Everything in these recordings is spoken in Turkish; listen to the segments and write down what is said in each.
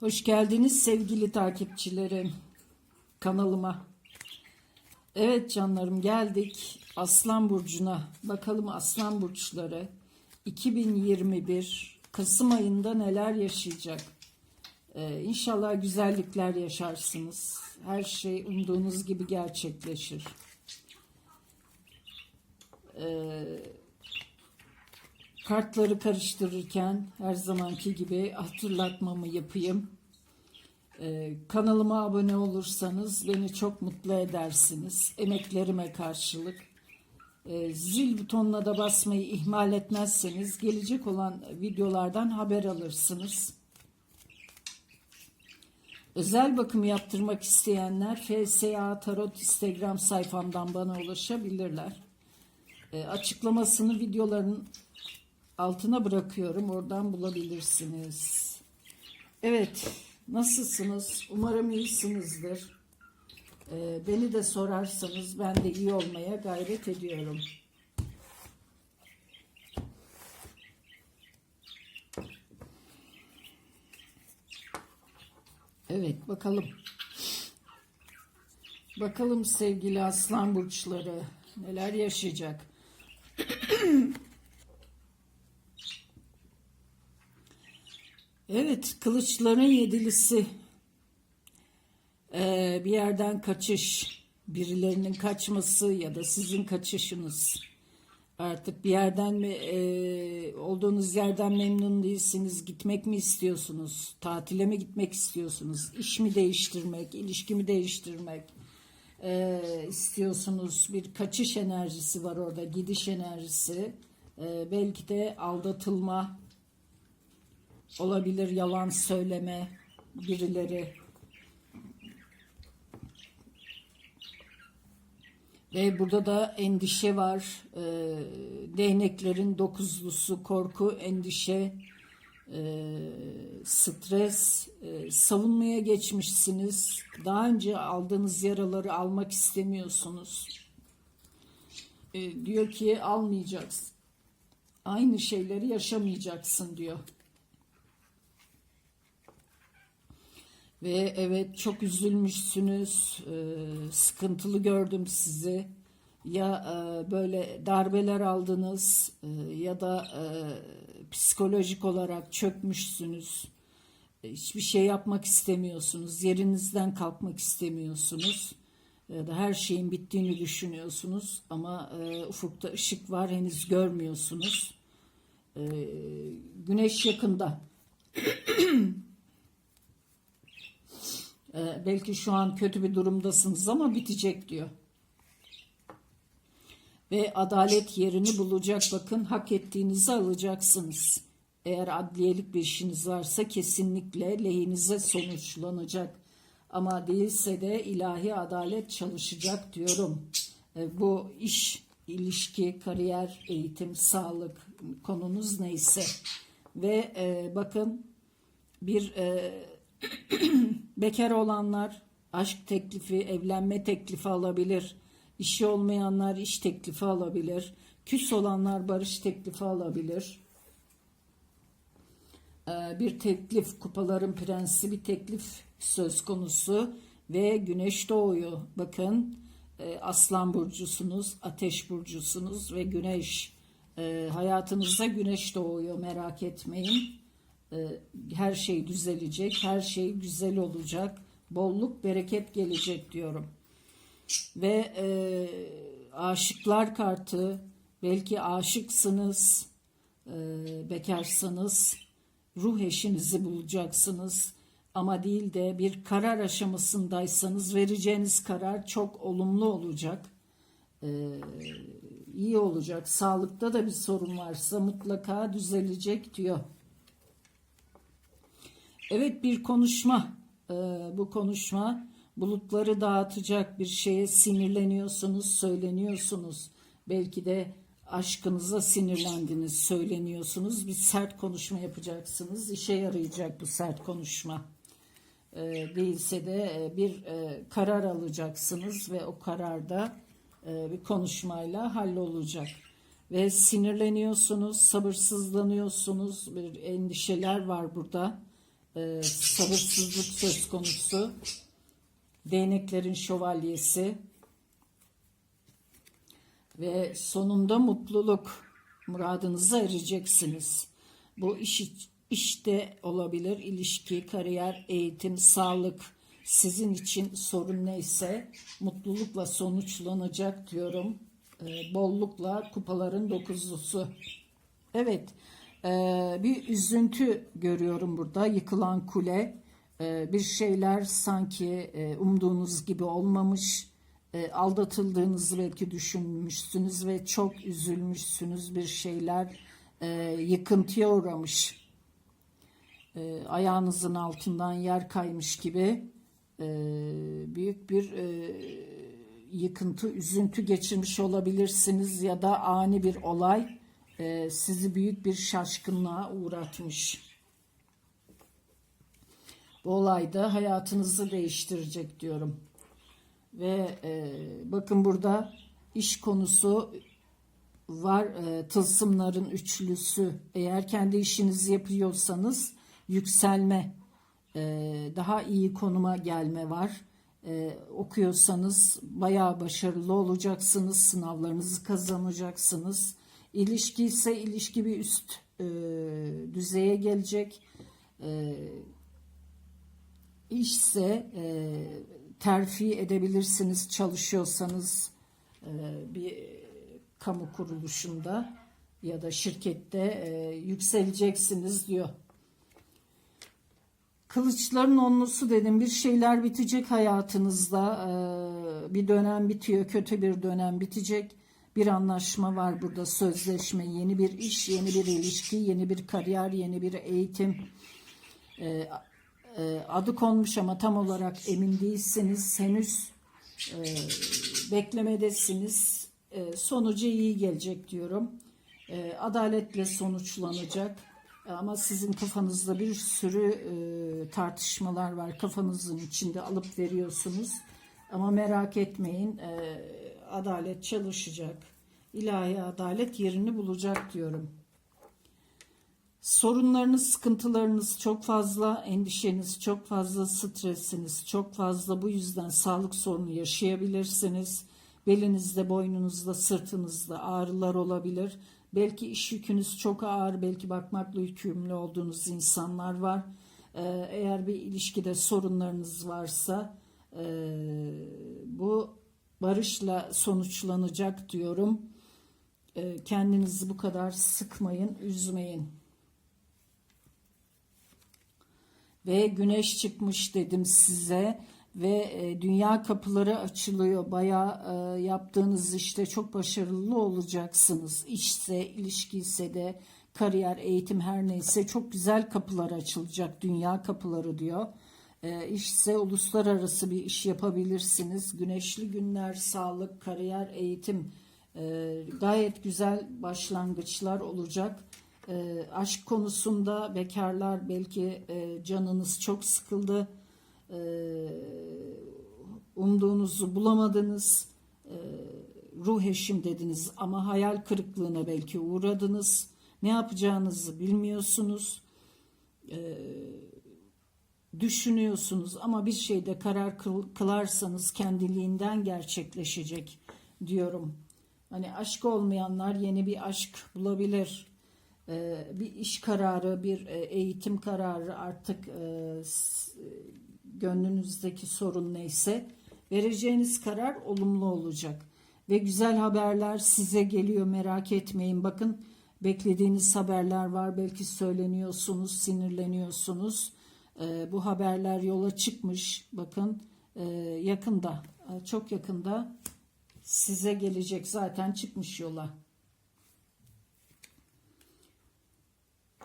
Hoş geldiniz sevgili takipçilerim kanalıma. Evet canlarım geldik Aslan Burcu'na. Bakalım Aslan Burçları 2021 Kasım ayında neler yaşayacak? Ee, inşallah güzellikler yaşarsınız. Her şey umduğunuz gibi gerçekleşir. Ee, kartları karıştırırken her zamanki gibi hatırlatmamı yapayım. Ee, kanalıma abone olursanız beni çok mutlu edersiniz. Emeklerime karşılık. Ee, zil butonuna da basmayı ihmal etmezseniz gelecek olan videolardan haber alırsınız. Özel bakım yaptırmak isteyenler FSA Tarot Instagram sayfamdan bana ulaşabilirler. Ee, açıklamasını videoların altına bırakıyorum. Oradan bulabilirsiniz. Evet, nasılsınız? Umarım iyisinizdir. Ee, beni de sorarsanız ben de iyi olmaya gayret ediyorum. Evet, bakalım. Bakalım sevgili aslan burçları neler yaşayacak. Evet, kılıçların yedilisi. Ee, bir yerden kaçış, birilerinin kaçması ya da sizin kaçışınız. Artık bir yerden mi, e, olduğunuz yerden memnun değilsiniz, gitmek mi istiyorsunuz, tatile mi gitmek istiyorsunuz, iş mi değiştirmek, ilişki mi değiştirmek e, istiyorsunuz. Bir kaçış enerjisi var orada, gidiş enerjisi. E, belki de aldatılma, olabilir yalan söyleme birileri. Ve burada da endişe var. Ee, değneklerin dokuzlusu korku endişe e, stres. E, savunmaya geçmişsiniz. Daha önce aldığınız yaraları almak istemiyorsunuz. E, diyor ki almayacaksın. Aynı şeyleri yaşamayacaksın diyor Ve evet çok üzülmüşsünüz, e, sıkıntılı gördüm sizi. Ya e, böyle darbeler aldınız e, ya da e, psikolojik olarak çökmüşsünüz. E, hiçbir şey yapmak istemiyorsunuz, yerinizden kalkmak istemiyorsunuz. Ya da her şeyin bittiğini düşünüyorsunuz ama e, ufukta ışık var henüz görmüyorsunuz. E, güneş yakında. Ee, belki şu an kötü bir durumdasınız ama bitecek diyor. Ve adalet yerini bulacak. Bakın hak ettiğinizi alacaksınız. Eğer adliyelik bir işiniz varsa kesinlikle lehinize sonuçlanacak. Ama değilse de ilahi adalet çalışacak diyorum. Ee, bu iş, ilişki, kariyer, eğitim, sağlık konunuz neyse. Ve e, bakın bir e, Bekar olanlar aşk teklifi, evlenme teklifi alabilir. İşi olmayanlar iş teklifi alabilir. Küs olanlar barış teklifi alabilir. Ee, bir teklif, kupaların prensi bir teklif söz konusu ve güneş doğuyor. Bakın e, aslan burcusunuz, ateş burcusunuz ve güneş e, hayatınızda güneş doğuyor merak etmeyin. E, her şey düzelecek, her şey güzel olacak, bolluk, bereket gelecek diyorum. Ve e, aşıklar kartı, belki aşıksınız, e, bekarsınız, ruh eşinizi bulacaksınız. Ama değil de bir karar aşamasındaysanız vereceğiniz karar çok olumlu olacak. Ee, iyi olacak. Sağlıkta da bir sorun varsa mutlaka düzelecek diyor. Evet bir konuşma. Ee, bu konuşma bulutları dağıtacak bir şeye sinirleniyorsunuz, söyleniyorsunuz. Belki de aşkınıza sinirlendiniz, söyleniyorsunuz. Bir sert konuşma yapacaksınız. İşe yarayacak bu sert konuşma. Ee, değilse de e, bir e, karar alacaksınız ve o kararda e, bir konuşmayla hallolacak. Ve sinirleniyorsunuz, sabırsızlanıyorsunuz, bir endişeler var burada e, sabırsızlık söz konusu. Değneklerin şövalyesi ve sonunda mutluluk muradınıza ereceksiniz. Bu iş işte olabilir, ilişki, kariyer, eğitim, sağlık sizin için sorun neyse mutlulukla sonuçlanacak diyorum. Ee, bollukla kupaların dokuzlusu. Evet, bir üzüntü görüyorum burada. Yıkılan kule, e, bir şeyler sanki e, umduğunuz gibi olmamış e, aldatıldığınızı belki düşünmüşsünüz ve çok üzülmüşsünüz bir şeyler yıkıntıya uğramış ayağınızın altından yer kaymış gibi büyük bir yıkıntı üzüntü geçirmiş olabilirsiniz ya da ani bir olay e, sizi büyük bir şaşkınlığa uğratmış. Bu olay da hayatınızı değiştirecek diyorum. Ve e, bakın burada iş konusu var e, tılsımların üçlüsü. Eğer kendi işinizi yapıyorsanız yükselme, e, daha iyi konuma gelme var. E, okuyorsanız bayağı başarılı olacaksınız, sınavlarınızı kazanacaksınız. İlişki ise ilişki bir üst e, düzeye gelecek. E, işse e, terfi edebilirsiniz çalışıyorsanız e, bir kamu kuruluşunda ya da şirkette e, yükseleceksiniz diyor. Kılıçların onlusu dedim bir şeyler bitecek hayatınızda e, bir dönem bitiyor kötü bir dönem bitecek bir anlaşma var burada sözleşme yeni bir iş yeni bir ilişki yeni bir kariyer yeni bir eğitim. E, e, adı konmuş ama tam olarak emin değilsiniz. Henüz e, beklemedesiniz. E, sonucu iyi gelecek diyorum. E, adaletle sonuçlanacak. Ama sizin kafanızda bir sürü e, tartışmalar var. Kafanızın içinde alıp veriyorsunuz. Ama merak etmeyin e, adalet çalışacak. İlahi adalet yerini bulacak diyorum. Sorunlarınız, sıkıntılarınız çok fazla, endişeniz çok fazla, stresiniz çok fazla. Bu yüzden sağlık sorunu yaşayabilirsiniz. Belinizde, boynunuzda, sırtınızda ağrılar olabilir. Belki iş yükünüz çok ağır, belki bakmakla yükümlü olduğunuz insanlar var. Ee, eğer bir ilişkide sorunlarınız varsa e, barışla sonuçlanacak diyorum. Ee, kendinizi bu kadar sıkmayın, üzmeyin. Ve güneş çıkmış dedim size ve e, dünya kapıları açılıyor. Baya e, yaptığınız işte çok başarılı olacaksınız. İşse, ilişkiyse de kariyer, eğitim her neyse çok güzel kapılar açılacak. Dünya kapıları diyor. E, işse uluslararası bir iş yapabilirsiniz. Güneşli günler, sağlık, kariyer, eğitim e, gayet güzel başlangıçlar olacak. E, aşk konusunda bekarlar belki e, canınız çok sıkıldı umduğunuzu bulamadınız, e, ruh eşim dediniz ama hayal kırıklığına belki uğradınız. Ne yapacağınızı bilmiyorsunuz. E, düşünüyorsunuz ama bir şeyde karar kılarsanız kendiliğinden gerçekleşecek diyorum. Hani aşk olmayanlar yeni bir aşk bulabilir. bir iş kararı, bir eğitim kararı artık gönlünüzdeki sorun neyse vereceğiniz karar olumlu olacak. Ve güzel haberler size geliyor merak etmeyin. Bakın beklediğiniz haberler var. Belki söyleniyorsunuz, sinirleniyorsunuz. Ee, bu haberler yola çıkmış. Bakın e, yakında, e, çok yakında size gelecek. Zaten çıkmış yola.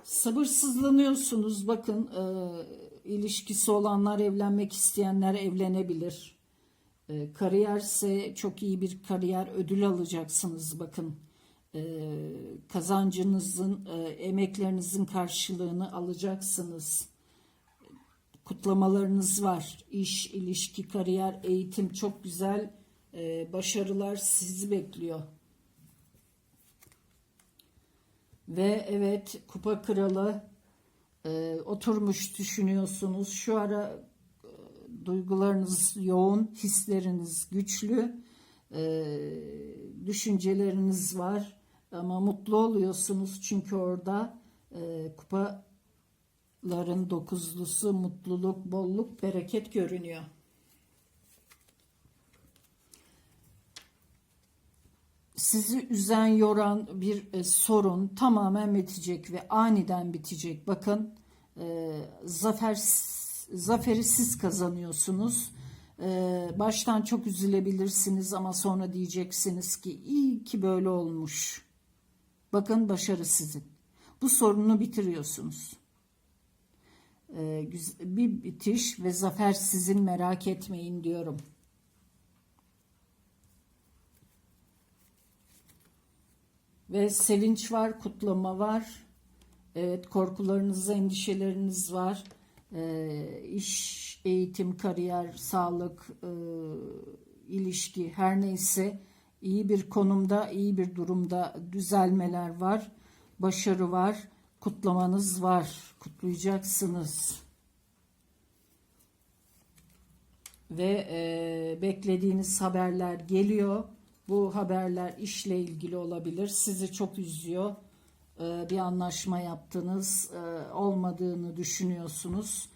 Sabırsızlanıyorsunuz. Bakın e, ilişkisi olanlar, evlenmek isteyenler evlenebilir. E, kariyerse çok iyi bir kariyer ödül alacaksınız. Bakın e, kazancınızın, e, emeklerinizin karşılığını alacaksınız. Kutlamalarınız var. İş, ilişki, kariyer, eğitim çok güzel e, başarılar sizi bekliyor. Ve evet kupa kralı e, oturmuş düşünüyorsunuz. Şu ara e, duygularınız yoğun, hisleriniz güçlü, e, düşünceleriniz var ama mutlu oluyorsunuz çünkü orada e, kupaların dokuzlusu mutluluk, bolluk, bereket görünüyor. sizi üzen, yoran bir e, sorun tamamen bitecek ve aniden bitecek. Bakın e, zafer zaferi siz kazanıyorsunuz. E, baştan çok üzülebilirsiniz ama sonra diyeceksiniz ki iyi ki böyle olmuş. Bakın başarı sizin. Bu sorunu bitiriyorsunuz. E, güz- bir bitiş ve zafer sizin merak etmeyin diyorum. Ve sevinç var, kutlama var. Evet, korkularınız, endişeleriniz var. Ee, iş, eğitim, kariyer, sağlık, e, ilişki her neyse iyi bir konumda, iyi bir durumda düzelmeler var. Başarı var, kutlamanız var. Kutlayacaksınız. ve e, beklediğiniz haberler geliyor. Bu haberler işle ilgili olabilir. Sizi çok üzüyor. E, bir anlaşma yaptınız, e, olmadığını düşünüyorsunuz.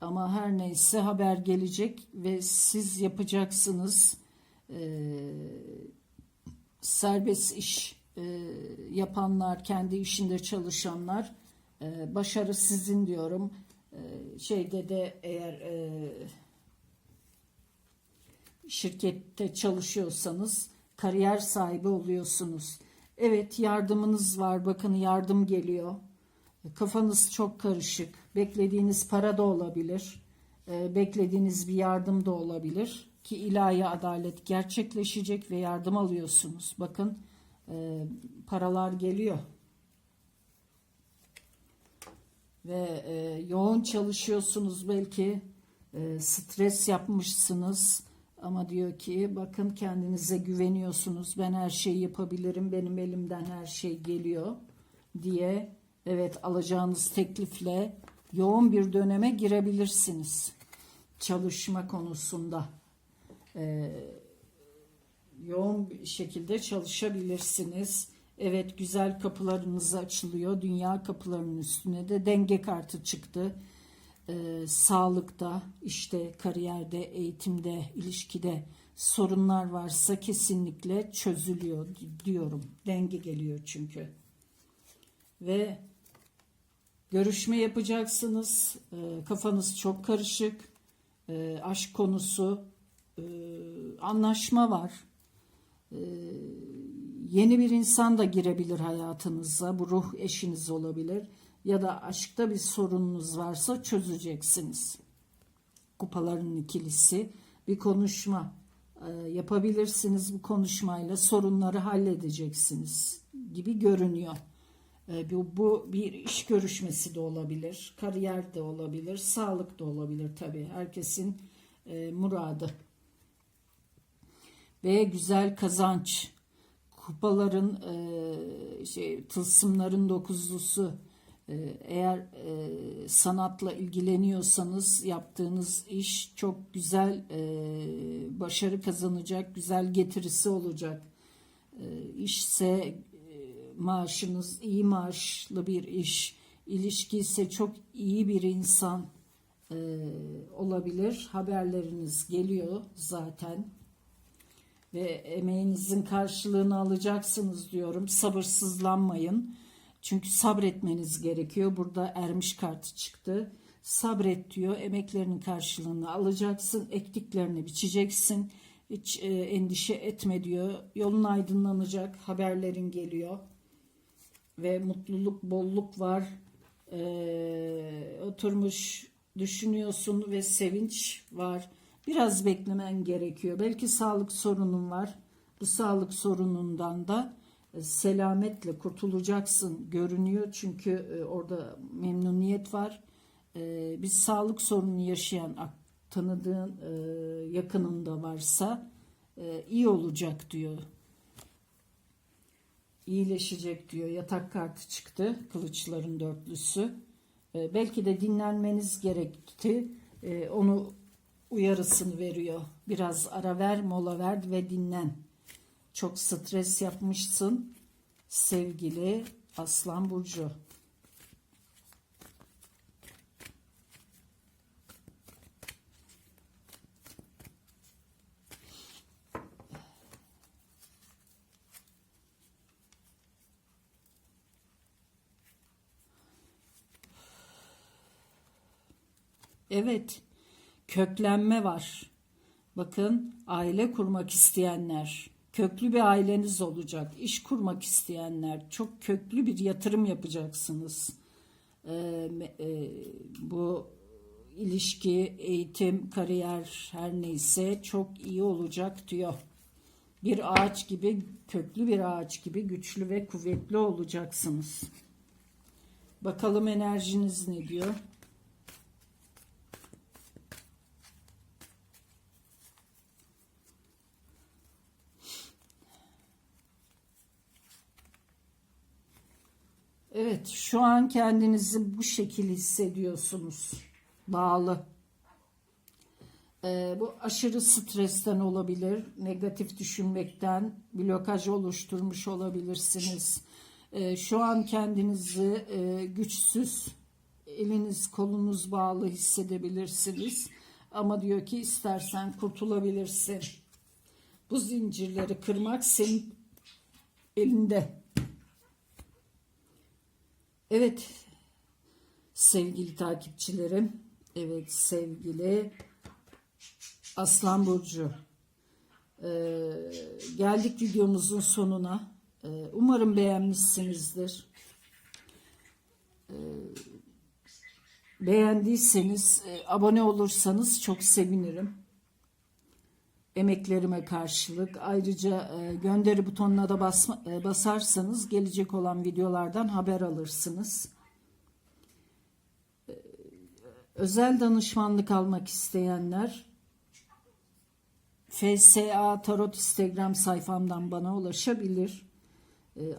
Ama her neyse haber gelecek ve siz yapacaksınız. E, serbest iş e, yapanlar, kendi işinde çalışanlar e, başarı sizin diyorum. E, şeyde de eğer e, şirkette çalışıyorsanız kariyer sahibi oluyorsunuz. Evet yardımınız var. Bakın yardım geliyor. Kafanız çok karışık. Beklediğiniz para da olabilir. E, Beklediğiniz bir yardım da olabilir. Ki ilahi adalet gerçekleşecek ve yardım alıyorsunuz. Bakın e, paralar geliyor. Ve e, yoğun çalışıyorsunuz belki. E, stres yapmışsınız. Ama diyor ki bakın kendinize güveniyorsunuz. Ben her şeyi yapabilirim. Benim elimden her şey geliyor diye evet alacağınız teklifle yoğun bir döneme girebilirsiniz. Çalışma konusunda Ee, yoğun bir şekilde çalışabilirsiniz. Evet güzel kapılarınız açılıyor. Dünya kapılarının üstüne de denge kartı çıktı e, sağlıkta, işte kariyerde, eğitimde, ilişkide sorunlar varsa kesinlikle çözülüyor diyorum. Denge geliyor çünkü. Ve görüşme yapacaksınız. E, kafanız çok karışık. E, aşk konusu, e, anlaşma var. E, yeni bir insan da girebilir hayatınıza. Bu ruh eşiniz olabilir ya da aşkta bir sorununuz varsa çözeceksiniz. Kupaların ikilisi bir konuşma e, yapabilirsiniz bu konuşmayla sorunları halledeceksiniz gibi görünüyor. E, bu, bu bir iş görüşmesi de olabilir, kariyer de olabilir, sağlık da olabilir tabii. Herkesin e, muradı. Ve güzel kazanç. Kupaların e, şey tılsımların dokuzlusu ee, eğer e, sanatla ilgileniyorsanız yaptığınız iş çok güzel e, başarı kazanacak, güzel getirisi olacak. E, işse e, maaşınız iyi maaşlı bir iş, ilişki ise çok iyi bir insan e, olabilir. Haberleriniz geliyor zaten ve emeğinizin karşılığını alacaksınız diyorum. Sabırsızlanmayın. Çünkü sabretmeniz gerekiyor. Burada ermiş kartı çıktı. Sabret diyor. Emeklerinin karşılığını alacaksın. Ektiklerini biçeceksin. Hiç e, endişe etme diyor. Yolun aydınlanacak. Haberlerin geliyor. Ve mutluluk, bolluk var. E, oturmuş düşünüyorsun ve sevinç var. Biraz beklemen gerekiyor. Belki sağlık sorunun var. Bu sağlık sorunundan da selametle kurtulacaksın görünüyor. Çünkü e, orada memnuniyet var. E, bir sağlık sorunu yaşayan tanıdığın e, yakınında varsa iyi olacak diyor. İyileşecek diyor. Yatak kartı çıktı. Kılıçların dörtlüsü. E, belki de dinlenmeniz gerekti. E, onu uyarısını veriyor. Biraz ara ver, mola ver ve dinlen. Çok stres yapmışsın sevgili Aslan Burcu. Evet, köklenme var. Bakın, aile kurmak isteyenler, köklü bir aileniz olacak. İş kurmak isteyenler, çok köklü bir yatırım yapacaksınız. Ee, e, bu ilişki, eğitim, kariyer her neyse çok iyi olacak diyor. Bir ağaç gibi, köklü bir ağaç gibi güçlü ve kuvvetli olacaksınız. Bakalım enerjiniz ne diyor? Evet, şu an kendinizi bu şekil hissediyorsunuz. Bağlı. Ee, bu aşırı stresten olabilir, negatif düşünmekten blokaj oluşturmuş olabilirsiniz. Ee, şu an kendinizi e, güçsüz, eliniz kolunuz bağlı hissedebilirsiniz. Ama diyor ki istersen kurtulabilirsin. Bu zincirleri kırmak senin elinde. Evet sevgili takipçilerim, evet sevgili Aslan Burcu. Ee, geldik videomuzun sonuna. Ee, umarım beğenmişsinizdir. Ee, beğendiyseniz e, abone olursanız çok sevinirim. Emeklerime karşılık. Ayrıca e, gönderi butonuna da e, basarsanız gelecek olan videolardan haber alırsınız. E, özel danışmanlık almak isteyenler FSA Tarot Instagram sayfamdan bana ulaşabilir.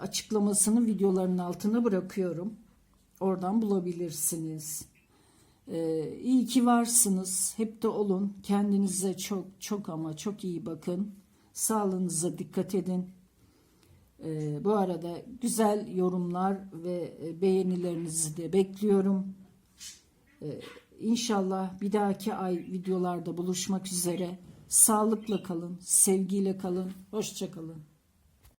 Açıklamasını videoların altına bırakıyorum. Oradan bulabilirsiniz. Ee, iyi ki varsınız. Hep de olun. Kendinize çok çok ama çok iyi bakın. Sağlığınıza dikkat edin. Ee, bu arada güzel yorumlar ve e, beğenilerinizi de bekliyorum. Ee, inşallah bir dahaki ay videolarda buluşmak üzere. Sağlıkla kalın, sevgiyle kalın, hoşça kalın.